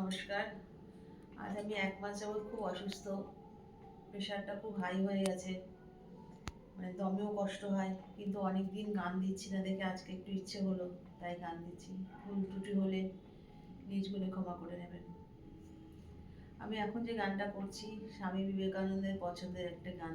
নমস্কার। আজ আমি এক মাস যাবৎ খুব অসুস্থ। প্রেশারটা খুব হাই হয়ে গেছে। মানে দমেও কষ্ট হয়, কিন্তু অনেক দিন গান দিচ্ছি না দেখে আজকে একটু ইচ্ছে হলো, তাই গান দিচ্ছি। ভুল ত্রুটি হলে নিজ গুণে ক্ষমা করে নেবেন। আমি এখন যে গানটা করছি, স্বামী বিবেকানন্দের পছন্দের একটা গান।